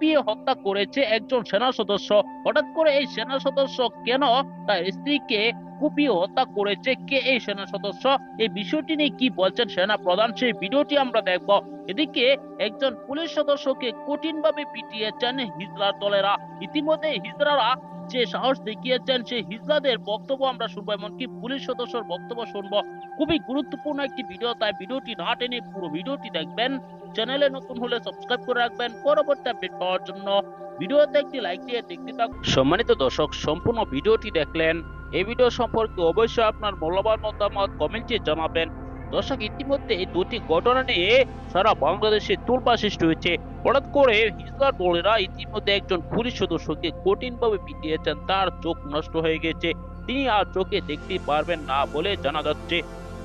কুপিয়ে হত্যা করেছে একজন সেনা সদস্য। হঠাৎ করে এই সেনা সদস্য কেন তার স্ত্রীকে কুপিয়ে হত্যা করেছে? কে এই সেনা সদস্য? এই বিষয়টি নিয়ে কি বলছেন সেনা প্রধান? সেই ভিডিওটি আমরা দেখব। এদিকে একজন পুলিশ সদস্যকে কঠিনভাবে পিটিয়েছেন হিজলার দলেরা। ইতিমধ্যে হিজড়ারা যে সাহস দেখিয়েছেন, সেই হিজলাদের বক্তব্য আমরা শুনব, এমনকি পুলিশ সদস্যর বক্তব্য শুনব। খুবই গুরুত্বপূর্ণ একটি ভিডিও, তাই ভিডিওটি না টেনে পুরো ভিডিওটি দেখবেন। চ্যানেলে নতুন হলে সাবস্ক্রাইব করে রাখবেন। পরবর্তী আপডেট পাওয়ার জন্য ভিডিওতে একটি লাইক দিয়ে দেখতে থাকুন। সম্মানিত দর্শক, সম্পূর্ণ ভিডিওটি দেখলেন। এই ভিডিও সম্পর্কে অবশ্যই আপনার মূল্যবান মতামত কমেন্টে জানাবেন। দর্শক, ইতিমধ্যে এই দুটি ঘটনা নিয়ে সারা বাংলাদেশে তুলপা সৃষ্টি হয়েছে। হঠাৎ করে হিজলার দলেরা ইতিমধ্যে একজন পুলিশ সদস্যকে কঠিনভাবে পিটিয়েছেন। তার চোখ নষ্ট হয়ে গেছে। তিনি আর চোখে দেখতে পারবেন না বলে জানা যাচ্ছে।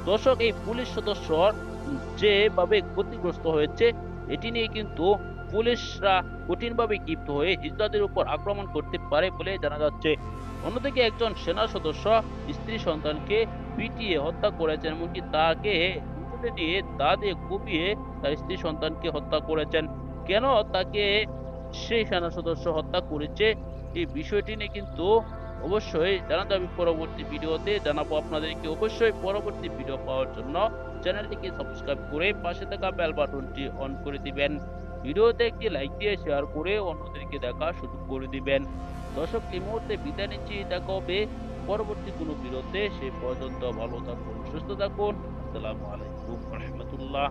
দর্শক, এই পুলিশ সদস্য যেভাবে ক্ষতিগ্রস্ত হয়েছে, এটি নিয়ে কিন্তু পুলিশরা কঠিনভাবে ক্ষিপ্ত হয়ে হিজলাদের উপর আক্রমণ করতে পারে বলে জানা যাচ্ছে। অন্যদিকে একজন সেনা সদস্য, স্ত্রী সন্তানকে পিটিয়ে হত্যা করেছেন, এমনকি তাকে উঁচুতে নিয়ে দা দিয়ে কুপিয়ে তার স্ত্রী সন্তানকে হত্যা করেছেন। কেন তাকে সেই সেনা সদস্য হত্যা করেছে, এই বিষয়টি নিয়ে কিন্তু অবশ্যই জানা যাবে পরবর্তী ভিডিওতে জানাব আপনাদেরকে অবশ্যই পরবর্তী ভিডিও পাওয়ার জন্য। চ্যানেলটিকে সাবস্ক্রাইব করে পাশে থাকা বেল বাটনটি অন করে দিবেন। ভিডিওতে একটি লাইক দিয়ে শেয়ার করে অন্যদেরকে দেখা সুযোগ করে দিবেন। দর্শক, এই মুহূর্তে বিদায় নিচ্ছি। দেখা হবে পরবর্তী কোনো ভিডিওতে। সে পর্যন্ত ভালো থাকুন, সুস্থ থাকুন। আসসালামু আলাইকুম রহমতুল্লাহ।